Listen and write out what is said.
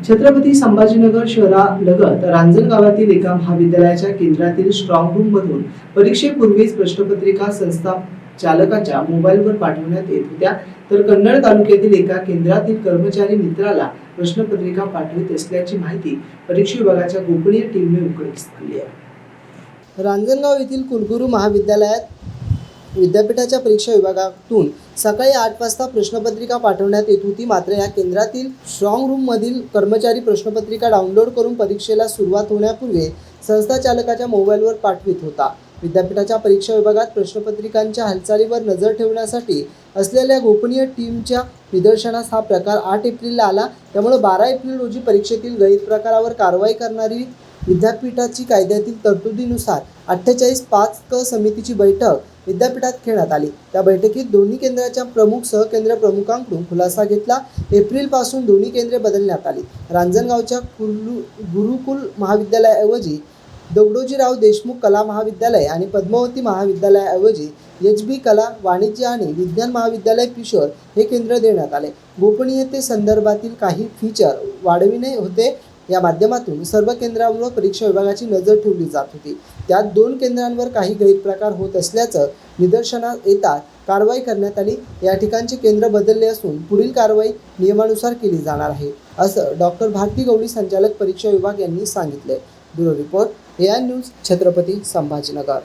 छत्रपती संभाजीनगर शहरालगत रांजण गावातील एका महाविद्यालयाच्या केंद्रातील स्ट्रॉंग रूम मधून परीक्षेपूर्वीच प्रश्नपत्रिका संस्था चालकाच्या मोबाईलवर पाठवण्यात येत होत्या. तर कन्नड तालुक्यातील एका केंद्रातील कर्मचारी मित्राला प्रश्नपत्रिका पाठवित असल्याची माहिती परीक्षा विभागाच्या गोपनीय टीमने उघडकीस आणली आहे. रांजणगाव येथील कुलगुरू महाविद्यालयात विद्यापीठाच्या परीक्षा विभागातून सकाळी आठ वाजता प्रश्नपत्रिका पाठवण्यात येत होती. मात्र या केंद्रातील स्ट्रॉंग रूममधील कर्मचारी प्रश्नपत्रिका डाउनलोड करून परीक्षेला सुरुवात होण्यापूर्वी संस्था चालकाच्या मोबाईलवर पाठवित होता. विद्यापीठाच्या परीक्षा विभागात प्रश्नपत्रिकांच्या हालचालीवर नजर ठेवण्यासाठी असलेल्या गोपनीय टीमच्या निदर्शनास हा प्रकार आठ एप्रिलला आला. त्यामुळे बारा एप्रिल रोजी परीक्षेतील गैरप्रकारावर कारवाई करणारी विद्यापीठाची कायद्यातील तरतुदीनुसार अठ्ठेचाळीस पाच क समितीची बैठक विद्यापीठात घेण्यात आली. त्या बैठकीत दोन्ही केंद्राच्या प्रमुख सहकेंद्र प्रमुखांकडून खुलासा घेतला. एप्रिलपासून दोन्ही केंद्रे बदलण्यात आली. रांजणगावच्या कुलू गुरुकुल महाविद्यालयाऐवजी दगडोजीराव देशमुख कला महाविद्यालय आणि पद्मावती महाविद्यालयाऐवजी एच बी कला वाणिज्य आणि विज्ञान महाविद्यालय किशोर हे केंद्र देण्यात आले. गोपनीयते संदर्भातील काही फीचर वाढविणे होते. या माध्यमातून सर्व केंद्रांवर परीक्षा विभागाची नजर ठेवली जात होती. त्यात दोन केंद्रांवर काही गैरप्रकार होत असल्याचं निदर्शनात येतात कारवाई करण्यात आली. या ठिकाणचे केंद्र बदलले असून पुढील कारवाई नियमानुसार केली जाणार आहे असं डॉक्टर भारती गवळी संचालक परीक्षा विभाग यांनी सांगितले. Bureau report A I news Chhatrapati Sambhajinagar.